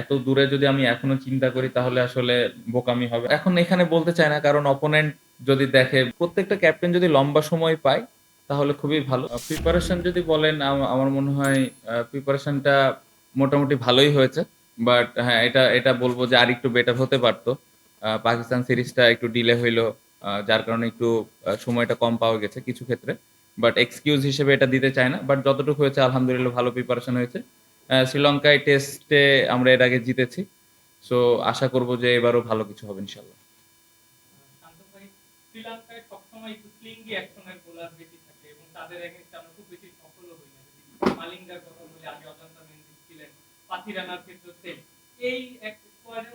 এত দূরে যদি আমি এখনও চিন্তা করি তাহলে আসলে বোকামি হবে। এখন এখানে বলতে চাই না কারণ অপোনেন্ট যদি দেখে প্রত্যেকটা ক্যাপ্টেন যদি লম্বা সময় পায় তাহলে খুবই ভালো। প্রিপারেশন যদি বলেন আমার মনে হয় প্রিপারেশনটা মোটামুটি ভালোই হয়েছে। বাট হ্যাঁ, এটা এটা বলব যে আর একটু বেটার হতে পারতো পাকিস্তান সিরিজটা একটু ডিলে হইল। যার কারণে একটু সময়টা কম পাওয়া গেছে কিছু ক্ষেত্রে। বাট এক্সকিউজ হিসেবে এটা দিতে চায় না। বাট যতটুকু হয়েছে আলহামদুলিল্লাহ ভালো প্রিপারেশন হয়েছে। শ্রীলঙ্কায় টেস্টে আমরা এর আগে জিতেছি। সো আশা করব যে এবারও ভালো কিছু হবে এবং তাদের এগেইনস্টে আমরা খুব বেশি সফলও হই না। যদি মালিঙ্গার কথা বলি, আগে অজন্তা মেন্ডিস ছিলেন, পাথিরানার ক্ষেত্রেও সেম। এই এক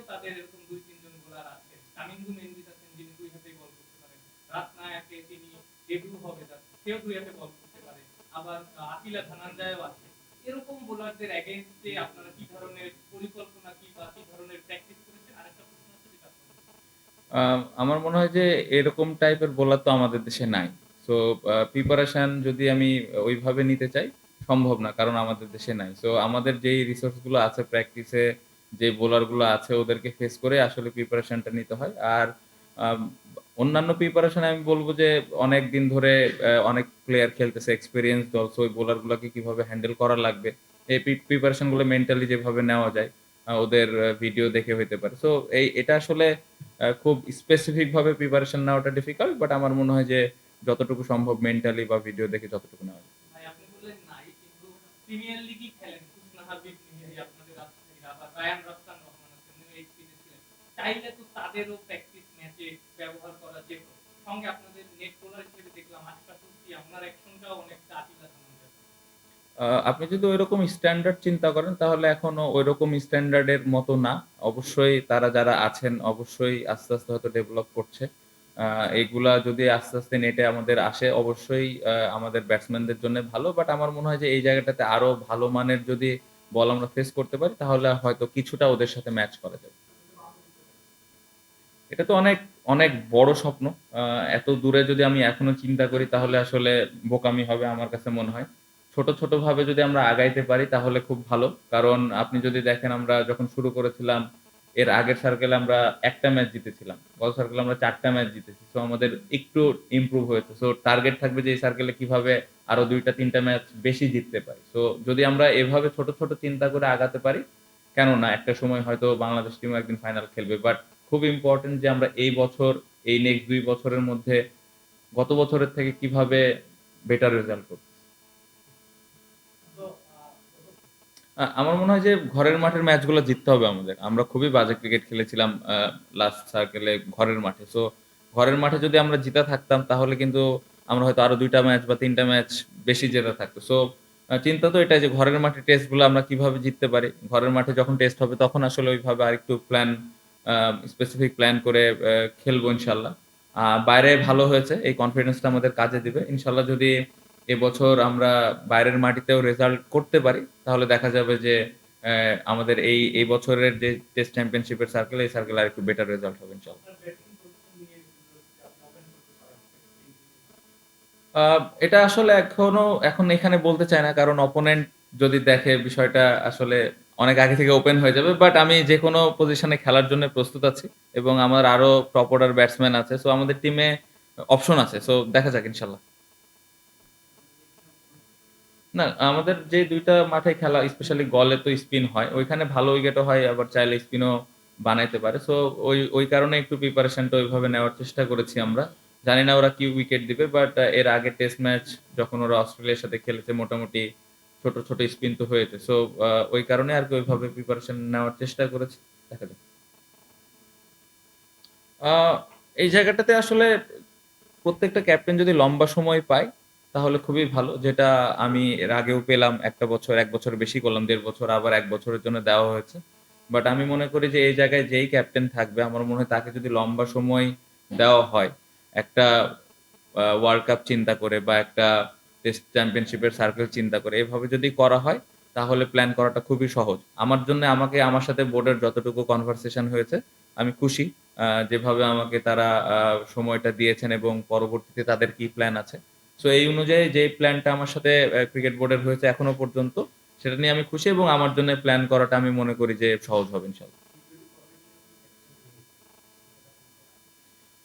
তাদের এরকম ২-৩ বোলার আছে। যিনি দুই বল করতে পারেন। তিনি হবে সেও দুই হাতে করতে পারে। আবার আকিলা আতিলা আছে। ধরনের আমার মনে হয় যে এরকম টাইপের বোলার তো আমাদের দেশে নাই। সো প্রিপারেশন যদি আমি ওইভাবে নিতে চাই, সম্ভব না। কারণ আমাদের দেশে নাই। সো আমাদের যেই রিসোর্সগুলো আছে প্র্যাকটিসে যে বোলারগুলো আছে ওদেরকে ফেস করে আসলে প্রিপারেশনটা নিতে হয়। আর অন্যান্য প্রিপারেশন আমি বলব যে অনেকদিন ধরে অনেক প্লেয়ার খেলতেছে এক্সপেরিয়েন্স দল। সো ওই বোলার গুলাকে কীভাবে হ্যান্ডেল করা লাগবে। এই প্রি প্রিপারেশনগুলো মেন্টালি যেভাবে নেওয়া যায়, ওদের ভিডিও দেখে হইতে পারে। সো এই এটা আসলে খুব স্পেসিফিকভাবে প্রিপারেশন নেওয়াটা ডিফিকাল্ট। বাট আমার মনে হয় যে যতটুকু সম্ভব মেন্টালি বা ভিডিও দেখে যতটুকু নেওয়া যায়। সঙ্গে আপনাদের নেট হিসেবে দেখলাম অ্যাকশনটাও অনেকটা আতিলা ধনঞ্জয়। আ আপনি যদি ঐরকম স্ট্যান্ডার্ড চিন্তা করেন তাহলে এখনও ঐরকম স্ট্যান্ডার্ডের মতো না। অবশ্যই তারা যারা আছেন অবশ্যই আস্তে, আস্তে হয়তো ডেভেলপ করছে। এগুলা যদি আস্তে, আস্তে নেটে আমাদের আসে অবশ্যই আমাদের ব্যাটসম্যানদের জন্য ভালো। বাট আমার মনে হয় যে এই জায়গাটাতে আরও ভালো মানের যদি বল আমরা ফেস করতে পারি তাহলে হয়তো কিছুটা ওদের সাথে ম্যাচ করা যাবে। এটা তো অনেক, অনেক বড় স্বপ্ন। এত দূরে যদি আমি এখনও চিন্তা করি তাহলে আসলে বোকামি হবে আমার কাছে মনে হয়। ছোট, ছোট ভাবে যদি আমরা আগাইতে পারি তাহলে খুব ভালো। কারণ আপনি যদি দেখেন আমরা যখন শুরু করেছিলাম, এর আগের সার্কেলে আমরা একটা ম্যাচ জিতেছিলাম। গত সার্কেলে আমরা চারটা ম্যাচ জিতেছি। সো আমাদের একটু ইমপ্রুভ হয়েছে। সো টার্গেট থাকবে যে এই সার্কেলে কীভাবে আরও দুইটা তিনটা ম্যাচ বেশি জিততে পারি। সো যদি আমরা এভাবে ছোট, ছোট চিন্তা করে আগাতে পারি, কেন না? একটা সময় হয়তো বাংলাদেশ টিমও একদিন ফাইনাল খেলবে। বাট খুব ইম্পর্টেন্ট যে আমরা এই বছর, এই নেক্সট দুই বছরের মধ্যে গত বছরের থেকে কীভাবে বেটার রেজাল্ট করতেছি। আমার মনে হয় যে ঘরের মাঠের ম্যাচগুলো জিততে হবে আমাদের। আমরা খুবই বাজে ক্রিকেট খেলেছিলাম লাস্ট সার্কেলে ঘরের মাঠে। সো ঘরের মাঠে যদি আমরা জিতা থাকতাম, তাহলে কিন্তু আমরা হয়তো আরও দুইটা ম্যাচ বা তিনটা ম্যাচ বেশি জেতা থাকতো। সো চিন্তা তো এটাই যে ঘরের মাঠে টেস্টগুলো আমরা কীভাবে জিততে পারি। ঘরের মাঠে যখন টেস্ট হবে, তখন আসলে ওইভাবে আরেকটু প্ল্যান স্পেসিফিক প্ল্যান করে খেলব ইনশাল্লাহ বাইরে ভালো হয়েছে। এই কনফিডেন্সটা আমাদের কাজে দিবে। ইনশাল্লাহ যদি এবছর আমরা বাইরের মাটিতেও রেজাল্ট করতে পারি তাহলে দেখা যাবে যে আমাদের এই, এই বছরের যে টেস্ট চ্যাম্পিয়নশিপের সার্কেল এই সার্কেলে আরেকটু বেটার রেজাল্ট হবে ইনশাআল্লাহ। এটা আসলে এখনও এখন এখানে বলতে চাই না। কারণ অপোনেন্ট যদি দেখে বিষয়টা আসলে অনেক আগে থেকে ওপেন হয়ে যাবে। বাট আমি যেকোনো পজিশনে খেলার জন্য প্রস্তুত আছি এবং আমার আরও টপ অর্ডার ব্যাটসম্যান আছে। সো আমাদের টিমে অপশন আছে। সো দেখা যাক ইনশাআল্লাহ। না, আমাদের যে ২ টা মাঠে খেলা স্পেশালি গলে তো স্পিন হয়। ওইখানে ভালো উইকেটও হয় আবার চাইলে স্পিনও বানাইতে পারে। সো ওই, ওই কারণে একটু প্রিপারেশনটা ওইভাবে নেওয়ার চেষ্টা করেছি আমরা। জানি না ওরা কি উইকেট দিবে। বাট এর আগে টেস্ট ম্যাচ যখন ওরা অস্ট্রেলিয়ার সাথে খেলেছে মোটামুটি ছোট, ছোট স্পিন তো হয়েছে। সো ওই কারণে আর কি ওইভাবে প্রিপারেশন নেওয়ার চেষ্টা করেছি। দেখা যাক। এই জায়গাটাতে আসলে প্রত্যেকটা ক্যাপ্টেন যদি লম্বা সময় পায় তাহলে খুবই ভালো। যেটা আমি এর আগেও পেলাম একটা বছর, এক বছর বেশি করলাম দেড় বছর আবার এক বছরের জন্য দেওয়া হয়েছে। বাট আমি মনে করি যে এই জায়গায় যেই ক্যাপ্টেন থাকবে আমার মনে হয় তাকে যদি লম্বা সময় দেওয়া হয়, একটা ওয়ার্ল্ড কাপ চিন্তা করে বা একটা টেস্ট চ্যাম্পিয়নশিপের সার্কেল চিন্তা করে এভাবে যদি করা হয় তাহলে প্ল্যান করাটা খুবই সহজ। আমার জন্য আমাকে আমার সাথে বোর্ডের যতটুকু কনভারসেশন হয়েছে আমি খুশি। যেভাবে আমাকে তারা সময়টা দিয়েছেন এবং পরবর্তীতে তাদের কি প্ল্যান আছে। সো এই অনুযায়ী যে প্ল্যানটা আমার সাথে ক্রিকেট বোর্ডের হয়েছে এখনও পর্যন্ত, সেটা নিয়ে আমি খুশি এবং আমার জন্য প্ল্যান করাটা আমি মনে করি যে সহজ হবে ইনশাল্লাহ।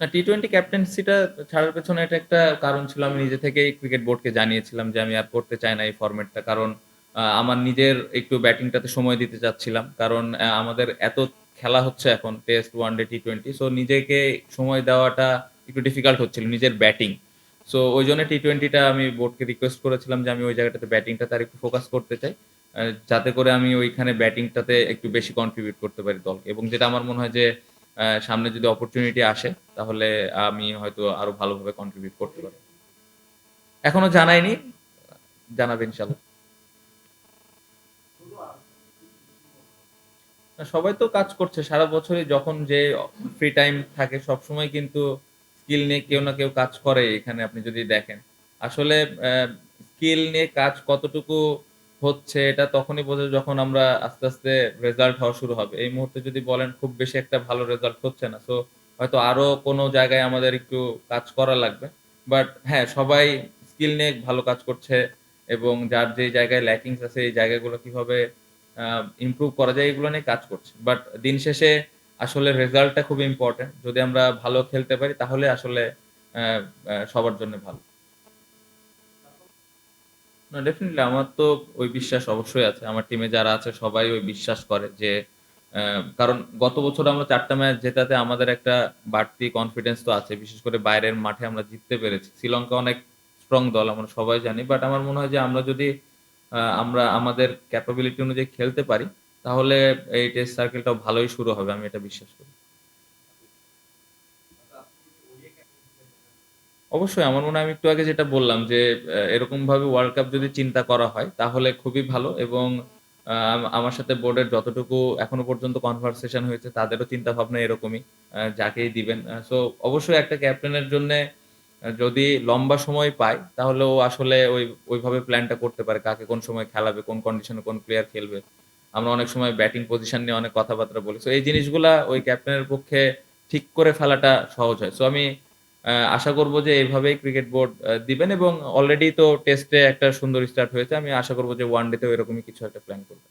না টি টোয়েন্টি ক্যাপ্টেন্সিটা ছাড়ার পেছনে এটা একটা কারণ ছিল। আমি নিজে থেকেই ক্রিকেট বোর্ডকে জানিয়েছিলাম যে আমি আর করতে চাই না এই ফরম্যাটটা কারণ আমার নিজের একটু ব্যাটিংটাতে সময় দিতে চাচ্ছিলাম। কারণ আমাদের এত খেলা হচ্ছে এখন test one day T twenty so নিজেকে সময় দেওয়াটা একটু ডিফিকাল্ট হচ্ছিল, নিজের ব্যাটিং সো ওই জন্য টি টোয়েন্টিটা আমি বোর্ডকে রিকোয়েস্ট করেছিলাম যে আমি ওই জায়গাটাতে ব্যাটিংটা তার একটু ফোকাস করতে চাই। যাতে করে আমি ওইখানে ব্যাটিংটাতে একটু বেশি কন্ট্রিবিউট করতে পারি দলকে। এবং যেটা আমার মনে হয় যে সামনে যদি অপরচুনিটি আসে, তাহলে আমি হয়তো আরও ভালোভাবে কন্ট্রিবিউট করতে পারি এখনও জানাইনি। জানাবে ইনশাল্লাহ সবাই তো কাজ করছে। সারা বছরই যখন যে ফ্রি টাইম থাকে, সবসময় কিন্তু স্কিল নিয়ে কেউ না কেউ কাজ করে এখানে আপনি যদি দেখেন। আসলে স্কিল নিয়ে কাজ কতটুকু হচ্ছে এটা তখনই বোঝা যখন আমরা আস্তে আস্তে রেজাল্ট হওয়া শুরু হবে। এই মুহূর্তে যদি বলেন, খুব বেশি একটা ভালো রেজাল্ট হচ্ছে না। সো হয়তো আরও কোনো জায়গায় আমাদের একটু কাজ করা লাগবে। বাট হ্যাঁ সবাই স্কিল নিয়ে ভালো কাজ করছে এবং যার যে জায়গায় ল্যাকিংস আছে, এই জায়গাগুলো কীভাবে ইমপ্রুভ করা যায়, এগুলো নিয়ে কাজ করছে। বাট দিন শেষে আসলে রেজাল্টটা খুব ইম্পর্টেন্ট যদি আমরা ভালো খেলতে পারি, তাহলে আসলে সবার জন্য ভালো। না ডেফিনেটলি আমার তো ওই বিশ্বাস অবশ্যই আছে। আমার টিমে যারা আছে, সবাই ওই বিশ্বাস করে যে কারণ গত বছর আমরা চারটা ম্যাচ জেতাতে আমাদের একটা বাড়তি কনফিডেন্স তো আছে। বিশেষ করে বাইরের মাঠে আমরা জিততে পেরেছি। শ্রীলঙ্কা অনেক স্ট্রং দল, আমরা সবাই জানি। বাট আমার মনে হয় যে আমরা যদি আমরা আমাদের ক্যাপাবিলিটি অনুযায়ী খেলতে পারি তাহলে এই টেস্ট সার্কেলটাও ভালোই শুরু হবে, আমি এটা বিশ্বাস করি। অবশ্যই, আমার মনে হয় আমি একটু আগে যেটা বললাম যে এরকম ভাবে ওয়ার্ল্ড কাপ যদি চিন্তা করা হয়, তাহলে খুবই ভালো এবং আমার সাথে বোর্ডের যতটুকু এখনও পর্যন্ত কনভারসেশন হয়েছে, তাদেরও চিন্তা ভাবনা এরকমই যাকেই দিবেন। সো অবশ্যই একটা ক্যাপ্টেনের জন্য যদি লম্বা সময় পায়, তাহলে ও আসলে ওই, ওইভাবে প্ল্যানটা করতে পারে, কাকে কোন সময় খেলাবে, কোন কন্ডিশনে কোন প্লেয়ার খেলবে। আমরা অনেক সময় ব্যাটিং পজিশন নিয়ে অনেক কথাবার্তা বলি। সো এই জিনিসগুলা ওই ক্যাপ্টেনের পক্ষে ঠিক করে ফেলাটা সহজ হয়। সো আমি আশা করব যে এইভাবেই ক্রিকেট বোর্ড দিবেন এবং অলরেডি তো টেস্টে একটা সুন্দর স্টার্ট হয়েছে। আমি আশা করব যে ওয়ান ডেতেও এরকমই কিছু একটা প্ল্যান করবে